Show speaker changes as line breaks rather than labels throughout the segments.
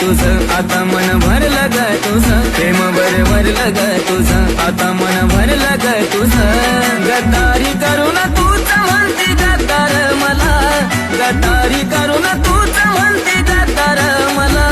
तुझं. आता मन भरलं ग तुझं. प्रेम बर भरलं ग तुझं. आता मन भरलं ग तुझं. गद्दारी करून तूच म्हणते गद्दार मला. गद्दारी करून तूच म्हणते गद्दार मला.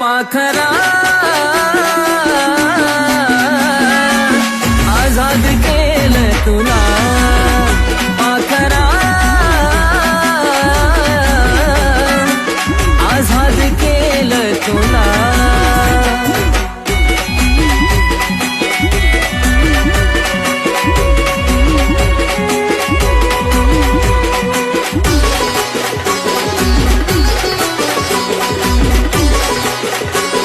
पाखरा. आझाद केलं तुला.